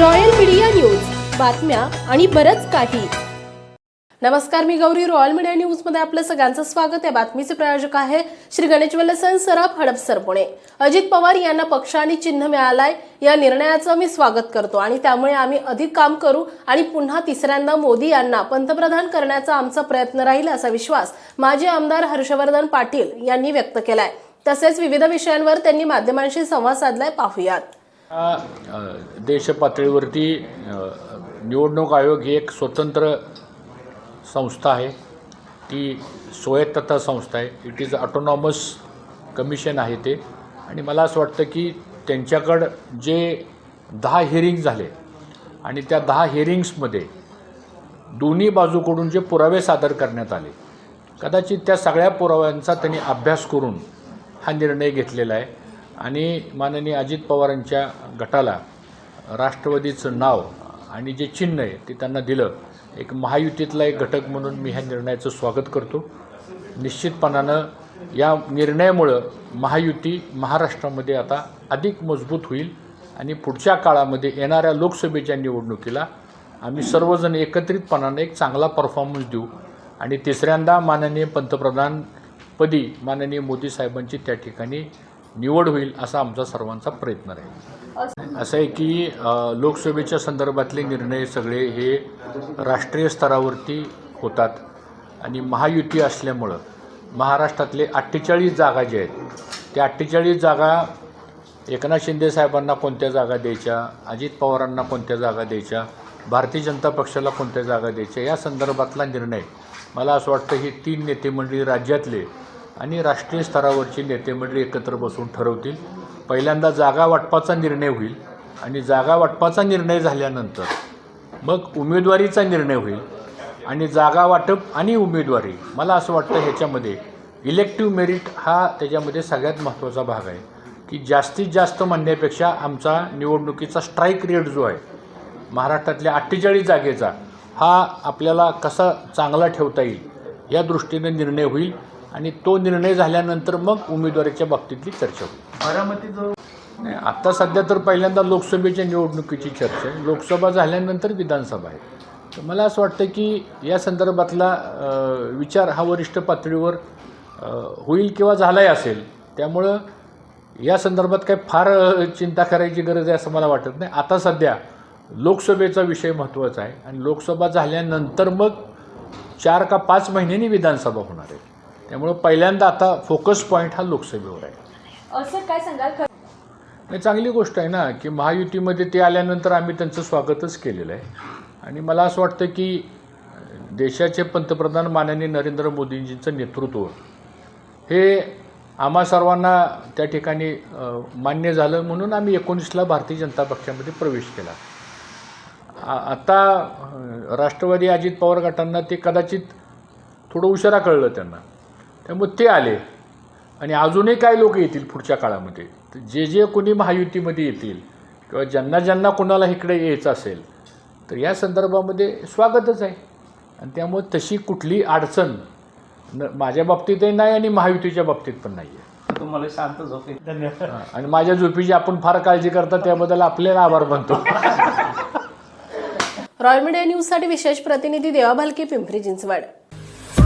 Royal media news. बातम्या आणि बरच काही. नमस्कार मी गौरी. रॉयल मीडिया न्यूजमध्ये आपलं सगळ्यांचं स्वागत. आहे बातमीचे प्रायोजक आहे श्री गणेश वल्लसन सराफ हडपसर पुणे अजित पवार यांना पक्ष आणि चिन्ह मिळालाय या निर्णयाचं मी स्वागत करतो. आणि त्यामुळे आम्ही अधिक काम करू आणि पुन्हा तिसऱ्यांदा मोदी यांना पंतप्रधान करण्याचा आमचा प्रयत्न राहील असा विश्वास माजी आमदार हर्षवर्धन पाटील यांनी व्यक्त केलाय. तसेच विविध विषयांवर त्यांनी माध्यमांशी संवाद साधलाय. पाहुयात. देश पातळीवरती निवडणूक आयोग ही एक स्वतंत्र संस्था आहे. ती स्वायत्तता संस्था आहे. इट इज ऑटोनॉमस कमिशन आहे ते. आणि मला असं वाटतं की त्यांच्याकडं जे दहा हिअरिंग झाले आणि त्या दहा हिअरिंग्समध्ये दोन्ही बाजूकडून जे पुरावे सादर करण्यात आले कदाचित त्या सगळ्या पुराव्यांचा त्यांनी अभ्यास करून हा निर्णय घेतलेला आहे. आणि माननीय अजित पवारांच्या गटाला राष्ट्रवादीचं नाव आणि जे चिन्ह आहे ते त्यांना दिलं. एक महायुतीतला एक घटक म्हणून मी ह्या निर्णयाचं स्वागत करतो. निश्चितपणानं या निर्णयामुळं महायुती महाराष्ट्रामध्ये आता अधिक मजबूत होईल आणि पुढच्या काळामध्ये येणाऱ्या लोकसभेच्या निवडणुकीला आम्ही सर्वजण एकत्रितपणाने एक चांगला परफॉर्मन्स देऊ. आणि तिसऱ्यांदा माननीय पंतप्रधानपदी माननीय मोदी साहेबांची त्या ठिकाणी निवड होईल असा आमचा सर्वांचा प्रयत्न राहील. असं आहे की लोकसभेच्या संदर्भातले निर्णय सगळे हे राष्ट्रीय स्तरावरती होतात आणि महायुती असल्यामुळं महाराष्ट्रातले अठ्ठेचाळीस जागा जे आहेत त्या अठ्ठेचाळीस जागा एकनाथ शिंदे साहेबांना कोणत्या जागा द्यायच्या अजित पवारांना कोणत्या जागा द्यायच्या भारतीय जनता पक्षाला कोणत्या जागा द्यायच्या या संदर्भातला निर्णय मला असं वाटतं ही तीन नेतेमंडळी राज्यातले आणि राष्ट्रीय स्तरावरची नेतेमंडळी एकत्र बसून ठरवतील. पहिल्यांदा जागा वाटपाचा निर्णय होईल आणि जागा वाटपाचा निर्णय झाल्यानंतर मग उमेदवारीचा निर्णय होईल आणि जागा वाटप आणि उमेदवारी मला असं वाटतं ह्याच्यामध्ये इलेक्टिव्ह मेरिट हा त्याच्यामध्ये सगळ्यात महत्त्वाचा भाग आहे. की जास्तीत जास्त म्हणण्यापेक्षा आमचा निवडणुकीचा स्ट्राईक रेट जो आहे महाराष्ट्रातल्या अठ्ठेचाळीस जागेचा हा आपल्याला कसा चांगला ठेवता येईल या दृष्टीने निर्णय होईल. आणि तो निर्णय झाल्यानंतर मग उमेदवारीच्या बाबतीतली चर्चा होईल. बारामती जो नाही आत्ता सध्या तर पहिल्यांदा लोकसभेच्या निवडणुकीची चर्चा आहे. लोकसभा झाल्यानंतर विधानसभा आहे. तर मला असं वाटतं की या संदर्भातला अ, विचार हा वरिष्ठ पातळीवर अ, होईल किंवा झालाही असेल त्यामुळं या संदर्भात काही फार अ, चिंता करायची गरज आहे असं मला वाटत नाही. आता सध्या लोकसभेचा विषय महत्त्वाचा आहे आणि लोकसभा झाल्यानंतर मग चार का पाच महिन्यांनी विधानसभा होणार आहे. त्यामुळं पहिल्यांदा आता फोकस पॉईंट हा लोकसभेवर आहे. असं काय सांगाल? नाही चांगली गोष्ट आहे ना की महायुतीमध्ये ते आल्यानंतर आम्ही त्यांचं स्वागतच केलेलं आहे. आणि मला असं वाटतं की देशाचे पंतप्रधान माननीय नरेंद्र मोदींजींचं नेतृत्व हे आम्हा सर्वांना त्या ठिकाणी मान्य झालं म्हणून आम्ही एकोणीसला भारतीय जनता पक्षामध्ये प्रवेश केला. आता राष्ट्रवादी अजित पवार गटांना ते कदाचित थोडं उशिरा कळलं त्यांना. त्यामुळे ते आले. आणि अजूनही काय लोक येतील पुढच्या काळामध्ये. तर जे जे कोणी महायुतीमध्ये येतील किंवा ज्यांना ज्यांना कोणाला इकडे यायचं असेल तर या संदर्भामध्ये स्वागतच आहे. आणि त्यामुळे तशी कुठली अडचण न माझ्या बाबतीतही नाही आणि महायुतीच्या बाबतीत पण नाही आहे तुम्हाला शांत झोपे. धन्यवाद. हां, आणि माझ्या झोपीची आपण फार काळजी करता त्याबद्दल आपल्याला आभार मानतो. रॉयल मीडिया न्यूजसाठी विशेष प्रतिनिधी देवा भालके पिंपरी चिंचवड.